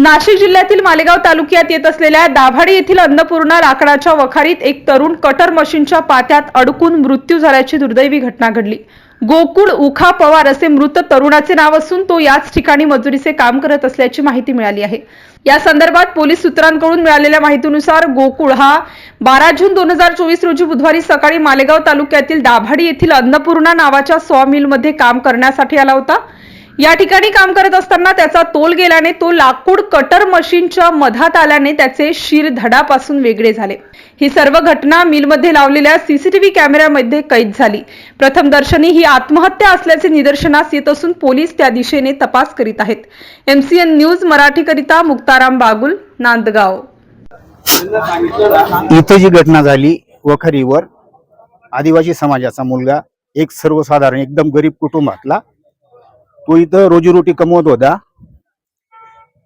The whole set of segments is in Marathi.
नाशिक जिल्ह्यातील मालेगाव तालुक्यात येत असलेल्या दाभाडी येथील अन्नपूर्णा लाकडाच्या वखारीत एक तरुण कटर मशीनच्या पात्यात अडकून मृत्यू झाल्याची दुर्दैवी घटना घडली. गोकुळ उखा पवार असे मृत तरुणाचे नाव असून तो याच ठिकाणी मजुरीचे काम करत असल्याची माहिती मिळाली आहे. या संदर्भात पोलीस सूत्रांकडून मिळालेल्या माहितीनुसार गोकुळ हा बारा जून दोन हजार चोवीस रोजी बुधवारी सकाळी मालेगाव तालुक्यातील दाभाडी येथील अन्नपूर्णा नावाच्या सॉ मिलमध्ये काम करण्यासाठी आला होता. या ठिकाणी काम करत असताना त्याचा तोल गेल्याने तो लाकूड कटर मशीनच्या मधात आल्याने त्याचे शिर धडापासून वेगळे झाले. ही सर्व घटना मिलमध्ये लावलेल्या सीसीटीव्ही कॅमेऱ्यामध्ये कैद झाली. प्रथमदर्शनी ही आत्महत्या असल्याचे निदर्शनास येत असून पोलीस त्या दिशेने तपास करीत आहेत. एमसीएन न्यूज मराठीकरिता मुक्ताराम बागुल नांदगाव. इथे जी घटना झाली वखरीवर आदिवासी समाजाचा मुलगा एक सर्वसाधारण एकदम गरीब कुटुंबातला तो इथं रोजीरोटी कमवत होता.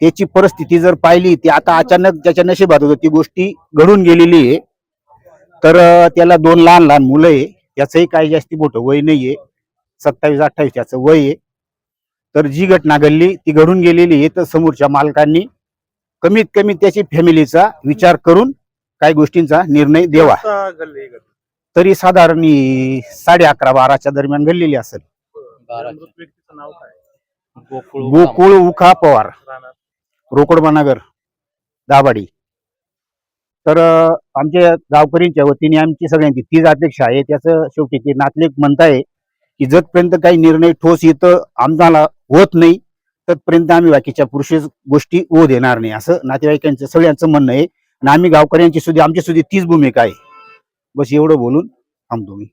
त्याची परिस्थिती जर पाहिली ती आता अचानक ज्याच्या नशिबात होतं ती गोष्टी घडून गेलेली आहे. तर त्याला दोन लहान लहान मुलं आहे. याचंही काही जास्ती मोठं वय नाहीये. सत्तावीस अठ्ठावीस त्याचं वय आहे. तर जी घटना घडली ती घडून गेलेली आहे. तर समोरच्या मालकांनी कमीत कमी त्याची फॅमिलीचा विचार करून काही गोष्टींचा निर्णय द्यावा. घटना? तरी साधारण साडे अकरा बाराच्या दरम्यान घडलेली असेल. मृत व्यक्तीचं नाव काय? गोकुळ उखा पवार. राहणार. रोकडबानगर दाभाडी. तर अं, आमच्या गावकरींच्या वतीने आमची सगळ्यांची तीच अपेक्षा आहे. त्याचं शेवटी ते नातलेक म्हणताय की जतपर्यंत काही निर्णय ठोस इथं आम्हाला होत नाही तत्पर्यंत आम्ही बाकीच्या पुरुष गोष्टी ओ देणार नाही. असं नातेवाईकांचं सगळ्यांचं म्हणणं आहे. आणि आम्ही गावकऱ्यांची सुद्धा आमची सुद्धा तीच भूमिका आहे. बस एवढं बोलून थांबतो मी.